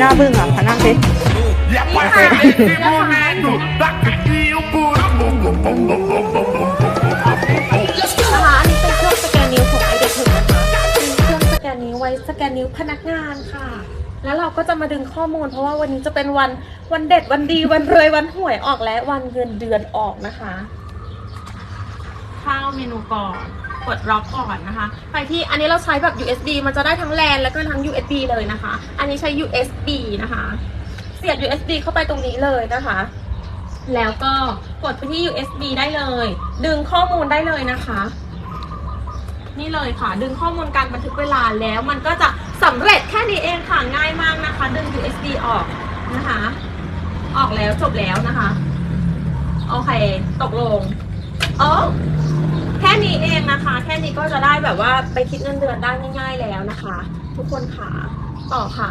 หน้าบึ้งอะพนั่งสิ นะคะอันนี้เป็นเครื่องสแกนนิ้วของไอถึงเป็นเครื่องสแกนนิ้วไว้สแกนนิ้วพนักงานค่ะ แล้วเราก็จะมาดึงข้อมูล เพราะว่าวันนี้จะเป็นวันวันเด็ดวันดีวันรวยวันหวยออกและวันเงินเดือนออกนะคะ ข้าวเมนูก่อน กดล็อกก่อนนะคะ ไปที่อันนี้เราใช้แบบ USB มันจะได้ทั้งแลนแล้วก็ทั้ง USB เลยนะคะ อันนี้ใช้ USB นะคะ เสียบ USB เข้าไปตรงนี้เลยนะคะ แล้วก็กดไปที่ USB ได้เลย ดึงข้อมูลได้เลยนะคะ นี่เลยค่ะ ดึงข้อมูลการบันทึกเวลาแล้วมันก็จะสำเร็จแค่นี้เองค่ะง่ายมากนะคะ ดึง USB ออกนะคะ ออกแล้วจบแล้วนะคะ โอเค ตกลงเออ นะคะ แค่นี้ก็จะได้แบบว่าไปคิดเงินเดือนได้ง่าย ๆแล้วนะคะ ทุกคนค่ะต่อค่ะ